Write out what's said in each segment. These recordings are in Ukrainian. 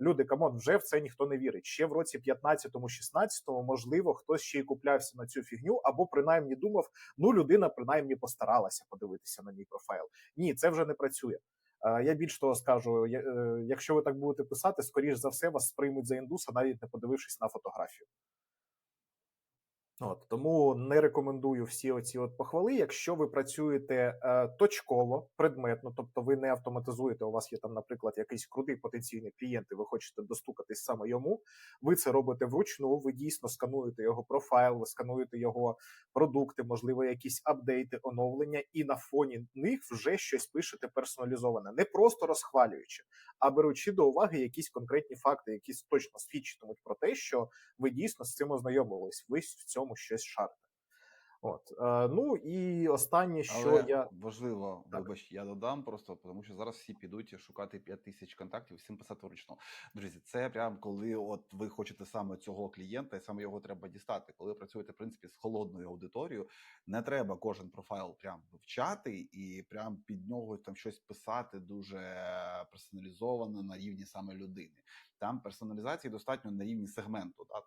Люди, камон, вже в це ніхто не вірить. Ще в році 15-16, можливо, хтось ще й куплявся на цю фігню, або принаймні думав, ну людина принаймні постаралася подивитися на мій профайл. Ні, це вже не працює. Е, Я більш того скажу: е, якщо ви так будете писати, скоріш за все вас сприймуть за індуса, навіть не подивившись на фотографію. От тому не рекомендую всі оці от похвали. Якщо ви працюєте е, точково, предметно, тобто ви не автоматизуєте. У вас є там, наприклад, якийсь крутий потенційний клієнт, і ви хочете достукатись саме йому. Ви це робите вручну. Ви дійсно скануєте його профайл, ви скануєте його продукти, можливо, якісь апдейти, оновлення, і на фоні них вже щось пишете персоналізоване, не просто розхвалюючи, а беручи до уваги якісь конкретні факти, які точно свідчитимуть про те, що ви дійсно з цим ознайомились. Ви в цьому щось шарите. От е, ну і останнє, що Але я важливо, Так. вибач, я додам просто, тому що зараз всі підуть шукати 5 тисяч контактів, всім писати вручну. Друзі, це прям коли от ви хочете саме цього клієнта, і саме його треба дістати. Коли ви працюєте в принципі з холодною аудиторією, не треба кожен профайл прям вивчати і прям під нього там щось писати дуже персоналізовано на рівні саме людини. Там персоналізації достатньо на рівні сегменту, да?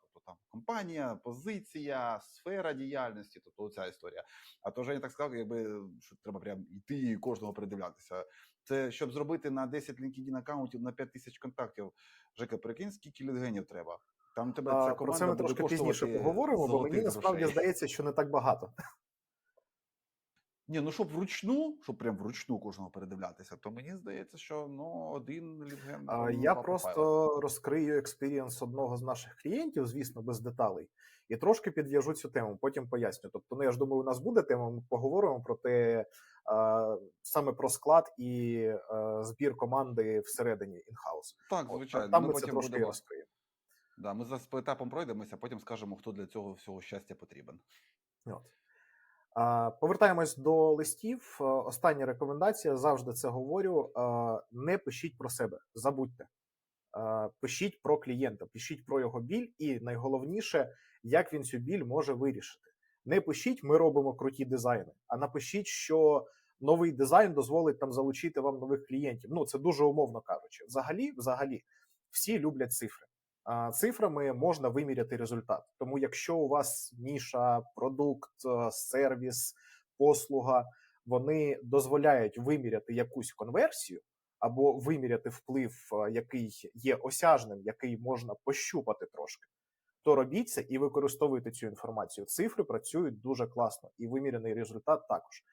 Компанія, позиція, сфера діяльності, тобто ця історія. А то Женя так сказав, якби що треба прям йти і кожного передивлятися. Це щоб зробити на 10 LinkedIn аккаунтів на 5 тисяч контактів. Жека, прикинь, скільки лідгенів треба. Там тебе а, ця про це ми трошки пізніше поговоримо, бо мені насправді здається, що не так багато. Ні, ну щоб вручну, щоб прям вручну кожного передивлятися, то мені здається, що ну один лідген. А, ну, Я просто профайли. розкрию експірієнс одного з наших клієнтів, звісно, без деталей, і трошки підв'яжу цю тему, потім поясню. Тобто, ну я ж думаю, у нас буде тема. Ми поговоримо про те саме про склад і збір команди всередині інхаус. Так, От, звичайно. там ми ми це потім трошки будемо. розкриємо. Да, ми зараз по етапам пройдемося, потім скажемо, хто для цього всього щастя потрібен. От. Повертаємось до листів. Е, Остання рекомендація завжди це говорю: е, не пишіть про себе, забудьте. Е, Пишіть про клієнта, пишіть про його біль, і найголовніше, як він цю біль може вирішити. Не пишіть, ми робимо круті дизайни, а напишіть, що новий дизайн дозволить там залучити вам нових клієнтів. Ну це дуже умовно кажучи. Взагалі, взагалі, всі люблять цифри. Цифрами можна виміряти результат. Тому, якщо у вас ніша, продукт, е, сервіс, послуга, вони дозволяють виміряти якусь конверсію або виміряти вплив, е, який є осяжним, який можна пощупати трошки, то робіть це і використовуйте цю інформацію. Цифри працюють дуже класно, і вимірений результат також.